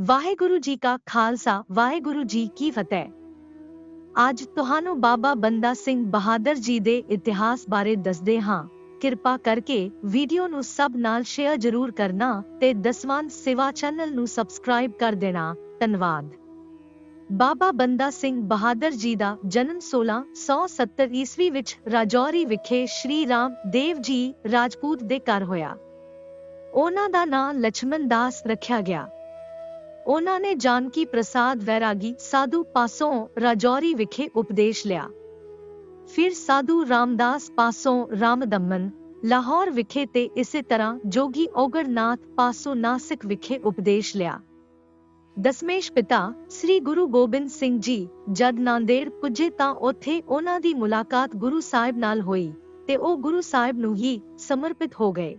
ਵਾਹਿਗੁਰੂ ਜੀ ਕਾ ਖਾਲਸਾ, ਵਾਹਿਗੁਰੂ ਜੀ ਕੀ ਫਤਿਹ। ਅੱਜ ਤੁਹਾਨੂੰ ਬਾਬਾ ਬੰਦਾ ਸਿੰਘ ਬਹਾਦਰ ਜੀ ਦੇ ਇਤਿਹਾਸ ਬਾਰੇ ਦੱਸਦੇ ਹਾਂ। ਕਿਰਪਾ ਕਰਕੇ ਵੀਡੀਓ ਨੂੰ ਸਭ ਨਾਲ ਸ਼ੇਅਰ ਜ਼ਰੂਰ ਕਰਨਾ ਤੇ ਦਸਵੰਤ ਸੇਵਾ ਚੈਨਲ ਨੂੰ ਸਬਸਕ੍ਰਾਈਬ ਕਰ ਦੇਣਾ। ਧੰਨਵਾਦ। ਬਾਬਾ ਬੰਦਾ ਸਿੰਘ ਬਹਾਦਰ ਜੀ ਦਾ ਜਨਮ 1670 ਈਸਵੀ ਵਿੱਚ ਰਾਜੌਰੀ ਵਿਖੇ ਸ਼੍ਰੀ ਰਾਮ ਦੇਵ ਜੀ ਰਾਜਪੂਤ ਦੇ ਘਰ ਹੋਇਆ। ਉਹਨਾਂ ਦਾ ਨਾਂ ਲక్ష్మణ ਦਾਸ ਰੱਖਿਆ ਗਿਆ। ਉਹਨਾਂ ਨੇ ਜਾਨਕੀ ਪ੍ਰਸਾਦ ਵੈਰਾਗੀ ਸਾਧੂ ਪਾਸੋਂ ਰਾਜੌਰੀ ਵਿਖੇ ਉਪਦੇਸ਼ ਲਿਆ। ਫਿਰ ਸਾਧੂ ਰਾਮਦਾਸ ਪਾਸੋਂ ਰਾਮਦਮਨ, ਲਾਹੌਰ ਵਿਖੇ ਤੇ ਇਸੇ ਤਰ੍ਹਾਂ ਜੋਗੀ ਔਗੜਨਾਥ ਪਾਸੋਂ ਨਾਸਿਕ ਵਿਖੇ ਉਪਦੇਸ਼ ਲਿਆ। ਦਸਮੇਸ਼ ਪਿਤਾ ਸ੍ਰੀ ਗੁਰੂ ਗੋਬਿੰਦ ਸਿੰਘ ਜੀ ਜਦ ਨਾਂਦੇੜ ਪੁੱਜੇ ਤਾਂ ਉੱਥੇ ਉਹਨਾਂ ਦੀ ਮੁਲਾਕਾਤ ਗੁਰੂ ਸਾਹਿਬ ਨਾਲ ਹੋਈ ਤੇ ਉਹ ਗੁਰੂ ਸਾਹਿਬ ਨੂੰ ਹੀ ਸਮਰਪਿਤ ਹੋ ਗਏ।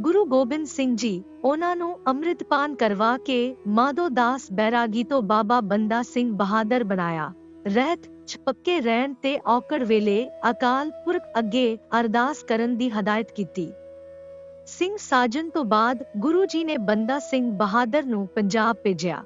ਗੁਰੂ ਗੋਬਿੰਦ ਸਿੰਘ ਜੀ ਉਹਨਾਂ ਨੂੰ ਅੰਮ੍ਰਿਤਪਾਨ ਕਰਵਾ ਕੇ ਮਾਧੋ ਦਾਸ ਬੈਰਾਗੀ ਤੋਂ ਬਾਬਾ ਬੰਦਾ ਸਿੰਘ ਬਹਾਦਰ ਬਣਾਇਆ। ਰਹਿਤ ਪੱਕੇ ਰਹਿਣ ਤੇ ਔਕੜ ਵੇਲੇ ਅਕਾਲ ਪੁਰਖ ਅੱਗੇ ਅਰਦਾਸ ਕਰਨ ਦੀ ਹਦਾਇਤ ਕੀਤੀ। ਸਿੰਘ ਸਾਜਨ ਤੋਂ ਬਾਅਦ ਗੁਰੂ ਜੀ ਨੇ ਬੰਦਾ ਸਿੰਘ ਬਹਾਦਰ ਨੂੰ ਪੰਜਾਬ ਭੇਜਿਆ।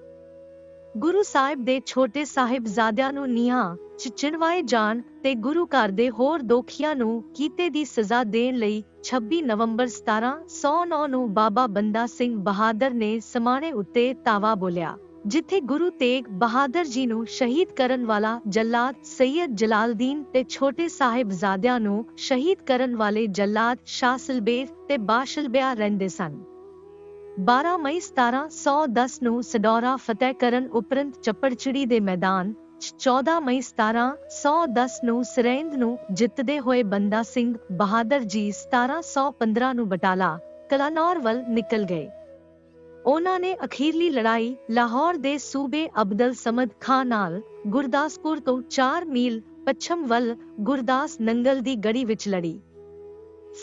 ਗੁਰੂ ਸਾਹਿਬ ਦੇ ਛੋਟੇ ਸਾਹਿਬਜ਼ਾਦਿਆਂ ਨੂੰ ਨੀਹਾਂ ਚਿਣਵਾਏ ਜਾਣ ਤੇ ਗੁਰੂ ਘਰ ਦੇ ਹੋਰ ਦੋਖੀਆਂ ਨੂੰ ਕੀਤੇ ਦੀ ਸਜ਼ਾ ਦੇਣ ਲਈ 26 ਨਵੰਬਰ 1709 ਨੂੰ ਬਾਬਾ ਬੰਦਾ ਸਿੰਘ ਬਹਾਦਰ ਨੇ ਸਮਾਣੇ ਉੱਤੇ ਤਾਵਾ ਬੋਲਿਆ, ਜਿੱਥੇ ਗੁਰੂ ਤੇਗ ਬਹਾਦਰ ਜੀ ਨੂੰ ਸ਼ਹੀਦ ਕਰਨ ਵਾਲਾ ਜੱਲਾਦ ਸੈਯਦ ਜਲਾਲਦੀਨ ਤੇ ਛੋਟੇ ਸਾਹਿਬਜ਼ਾਦਿਆਂ ਨੂੰ ਸ਼ਹੀਦ ਕਰਨ ਵਾਲੇ ਜੱਲਾਦ ਸ਼ਾਸਲਬੇਰ ਤੇ ਬਾਸ਼ਲਬਿਆ ਰਹਿੰਦੇ ਸਨ। 12 ਮਈ 1710 ਨੂੰ ਸਡੌਰਾ ਫਤਿਹ ਕਰਨ ਉਪਰੰਤ ਚੱਪੜਚਿੜੀ ਦੇ ਮੈਦਾਨ 14 ਮਈ 1710 ਨੂੰ ਸਰੇਂਦ ਨੂੰ ਜਿੱਤਦੇ ਹੋਏ ਬੰਦਾ ਸਿੰਘ ਬਹਾਦਰ ਜੀ 1715 ਨੂੰ ਬਟਾਲਾ, ਕਲਾਨੌਰ ਵੱਲ ਨਿਕਲ ਗਏ। ਉਹਨਾਂ ਨੇ ਅਖੀਰਲੀ ਲੜਾਈ ਲਾਹੌਰ ਦੇ ਸੂਬੇ ਅਬਦਲ ਸਮਦ ਖਾਨ ਨਾਲ ਗੁਰਦਾਸਪੁਰ ਤੋਂ 4 ਮੀਲ ਪੱਛਮ ਵੱਲ ਗੁਰਦਾਸ ਨੰਗਲ ਦੀ ਗੜੀ ਵਿੱਚ ਲੜੀ।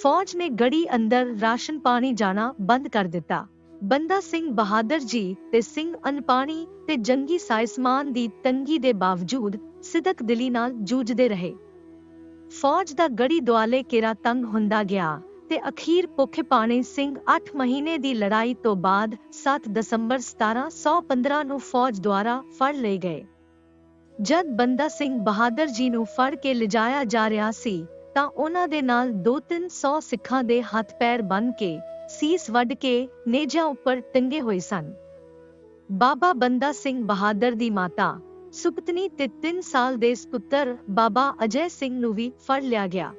ਫੌਜ ਨੇ ਗੜੀ ਅੰਦਰ ਰਾਸ਼ਨ ਪਾਣੀ ਜਾਣਾ ਬੰਦ ਕਰ ਦਿੱਤਾ। ਬੰਦਾ ਸਿੰਘ ਬਹਾਦਰ ਜੀ ਤੇ ਸਿੰਘ ਅਨਪਾਣੀ ਤੇ ਜੰਗੀ ਸਾਇਸਮਾਨ ਦੀ ਤੰਗੀ ਦੇ ਬਾਵਜੂਦ ਸਿਦਕ ਦਿਲੀ ਨਾਲ ਜੂਝਦੇ ਰਹੇ। ਫੌਜ ਦਾ ਗੜੀ ਦੁਆਲੇ ਕੇਰਾ ਤੰਗ ਹੁੰਦਾ ਗਿਆ ਤੇ ਅਖੀਰ ਭੁੱਖੇ ਪਾਣੇ ਸਿੰਘ 8 ਮਹੀਨੇ ਦੀ ਲੜਾਈ ਤੋਂ ਬਾਅਦ 7 ਦਸੰਬਰ 1715 ਨੂੰ ਫੌਜ ਦੁਆਰਾ ਫੜ ਲਏ ਗਏ। ਜਦ ਬੰਦਾ ਸਿੰਘ ਬਹਾਦਰ ਜੀ ਨੂੰ ਫੜ ਕੇ ਲਿਜਾਇਆ ਜਾ ਰਿਹਾ ਸੀ ਤਾਂ ਉਹਨਾਂ ਦੇ ਨਾਲ 2-300 ਸਿੱਖਾਂ ਦੇ ਹੱਥ ਪੈਰ ਬੰਨ ਕੇ ਸੀਸ ਵੱਢ ਕੇ ਨੇਜਾਂ ਉੱਪਰ ਟੰਗੇ ਹੋਏ ਸਨ। ਬਾਬਾ ਬੰਦਾ ਸਿੰਘ ਬਹਾਦਰ ਦੀ ਮਾਤਾ ਸੁਪਤਨੀ ਤੇ 3 ਸਾਲ ਦੇ ਸੁਪੁੱਤਰ ਬਾਬਾ ਅਜੈ ਸਿੰਘ ਨੂੰ ਵੀ ਫੜ ਲਿਆ ਗਿਆ।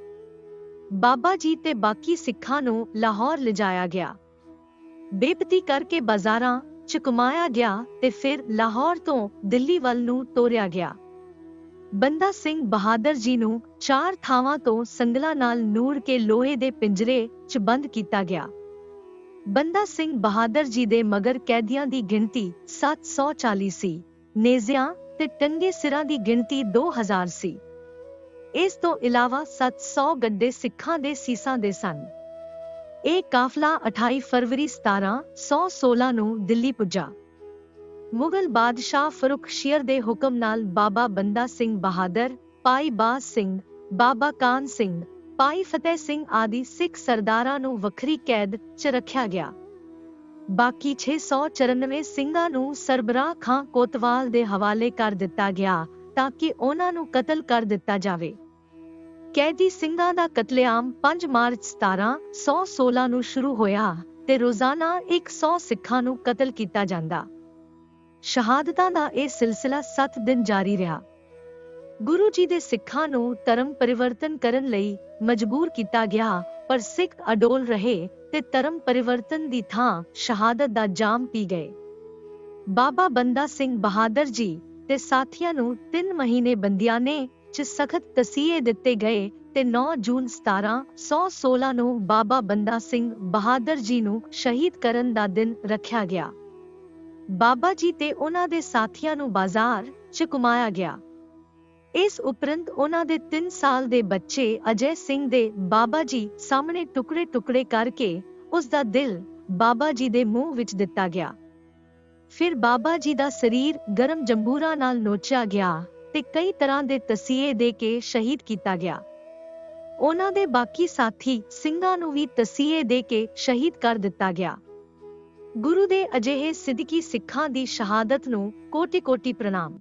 ਬਾਬਾ ਜੀ ਤੇ ਬਾਕੀ ਸਿੱਖਾਂ ਨੂੰ ਲਾਹੌਰ ਲਿਜਾਇਆ ਗਿਆ। ਬੇਪਤੀ ਕਰਕੇ ਬਾਜ਼ਾਰਾਂ ਚ ਕਮਾਇਆ ਗਿਆ ਤੇ ਫਿਰ ਲਾਹੌਰ ਤੋਂ ਦਿੱਲੀ ਵੱਲ ਨੂੰ ਤੋਰਿਆ ਗਿਆ। ਬੰਦਾ ਸਿੰਘ ਬਹਾਦਰ ਜੀ ਨੂੰ ਚਾਰ ਥਾਵਾਂ ਤੋਂ ਸੰਗਲਾਂ ਨਾਲ ਨੂਰ ਕੇ ਲੋਹੇ ਦੇ ਪਿੰਜਰੇ 'ਚ ਬੰਦ ਕੀਤਾ ਗਿਆ। ਬੰਦਾ ਸਿੰਘ ਬਹਾਦਰ ਜੀ ਦੇ ਮਗਰ ਕੈਦੀਆਂ ਦੀ ਗਿਣਤੀ 740 ਸੀ ਨੇਜ਼ਿਆਂ ਤੇ ਟੰਗੇ ਸਿਰਾਂ ਦੀ ਗਿਣਤੀ 2000 ਸੀ। ਇਸ ਤੋਂ ਇਲਾਵਾ 700 ਗੱਡੇ ਸਿੱਖਾਂ ਦੇ ਸੀਸਾਂ ਦੇ ਸਨ। ਇਹ ਕਾਫਲਾ 28 ਫਰਵਰੀ 1716 ਨੂੰ ਦਿੱਲੀ ਪੁੱਜਾ। ਮੁਗਲ ਬਾਦਸ਼ਾਹ ਫਰੁਖਸ਼ੀਰ ਦੇ ਹੁਕਮ ਨਾਲ ਬਾਬਾ ਬੰਦਾ ਸਿੰਘ ਬਹਾਦਰ ਪਾਈ ਬਾਸ ਸਿੰਘ, ਬਾਬਾ ਕਾਨ ਸਿੰਘ ਭਾਈ ਫਤਿਹ ਸਿੰਘ ਆਦਿ ਸਿੱਖ ਸਰਦਾਰਾਂ ਨੂੰ ਵੱਖਰੀ ਕੈਦ 'ਚ ਰੱਖਿਆ ਗਿਆ। ਬਾਕੀ 694 ਸਿੰਘਾਂ ਨੂੰ ਸਰਬਰਾਹ ਖਾਂ ਕੋਤਵਾਲ ਦੇ ਹਵਾਲੇ ਕਰ ਦਿੱਤਾ ਗਿਆ ਤਾਂ ਕਿ ਉਹਨਾਂ ਨੂੰ ਕਤਲ ਕਰ ਦਿੱਤਾ ਜਾਵੇ। ਕੈਦੀ ਸਿੰਘਾਂ ਦਾ ਕਤਲੇਆਮ 5 ਮਾਰਚ 1716 ਨੂੰ ਸ਼ੁਰੂ ਹੋਇਆ ਤੇ ਰੋਜ਼ਾਨਾ 100 ਸਿੱਖਾਂ ਨੂੰ ਕਤਲ ਕੀਤਾ ਜਾਂਦਾ। ਸ਼ਹਾਦਤਾਂ ਦਾ ਇਹ ਸਿਲਸਿਲਾ 7 ਦਿਨ ਜਾਰੀ ਰਿਹਾ। ਗੁਰੂ ਜੀ ਦੇ ਸਿੱਖਾਂ ਨੂੰ ਧਰਮ ਪਰਿਵਰਤਨ ਕਰਨ ਲਈ ਮਜਬੂਰ ਕੀਤਾ ਗਿਆ, ਪਰ ਸਿੱਖ ਅਡੋਲ ਰਹੇ ਤੇ ਧਰਮ ਪਰਿਵਰਤਨ ਦੀ ਥਾਂ ਸ਼ਹਾਦਤ ਦਾ ਜਾਮ ਪੀ ਗਏ। ਬਾਬਾ ਬੰਦਾ ਸਿੰਘ ਬਹਾਦਰ ਜੀ ਤੇ ਸਾਥੀਆਂ ਨੂੰ 3 ਮਹੀਨੇ ਬੰਦਿਆਨੇ 'ਚ ਸਖਤ ਤਸੀਹੇ ਦਿੱਤੇ ਗਏ ਤੇ 9 ਜੂਨ 1716 ਨੂੰ ਬਾਬਾ ਬੰਦਾ ਸਿੰਘ ਬਹਾਦਰ ਜੀ ਨੂੰ ਸ਼ਹੀਦ ਕਰਨ ਦਾ ਦਿਨ ਰੱਖਿਆ ਗਿਆ। ਬਾਬਾ ਜੀ ਤੇ ਉਹਨਾਂ ਦੇ ਸਾਥੀਆਂ ਨੂੰ ਬਾਜ਼ਾਰ 'ਚ ਘੁਮਾਇਆ ਗਿਆ। ਇਸ ਉਪਰੰਤ ਉਹਨਾਂ ਦੇ 3 ਸਾਲ ਦੇ ਬੱਚੇ ਅਜੇ ਸਿੰਘ ਦੇ ਬਾਬਾ ਜੀ ਸਾਹਮਣੇ ਟੁਕੜੇ-ਟੁਕੜੇ ਕਰਕੇ ਉਸ ਦਾ ਦਿਲ ਬਾਬਾ ਜੀ ਦੇ ਮੂੰਹ ਵਿੱਚ ਦਿੱਤਾ ਗਿਆ। ਫਿਰ ਬਾਬਾ ਜੀ ਦਾ ਸਰੀਰ ਗਰਮ ਜੰਬੂਰਾ ਨਾਲ ਨੋਚਿਆ ਗਿਆ ਤੇ ਕਈ ਤਰ੍ਹਾਂ ਦੇ ਤਸੀਹੇ ਦੇ ਕੇ ਸ਼ਹੀਦ ਕੀਤਾ ਗਿਆ। ਉਹਨਾਂ ਦੇ ਬਾਕੀ ਸਾਥੀ ਸਿੰਘਾਂ ਨੂੰ ਵੀ ਤਸੀਹੇ ਦੇ ਕੇ ਸ਼ਹੀਦ ਕਰ ਦਿੱਤਾ ਗਿਆ। ਗੁਰੂ ਦੇ ਅਜਿਹੇ ਸਿੱਧਕੀ ਸਿੱਖਾਂ ਦੀ ਸ਼ਹਾਦਤ ਨੂੰ ਕੋਟੀ ਕੋਟੀ ਪ੍ਰਣਾਮ।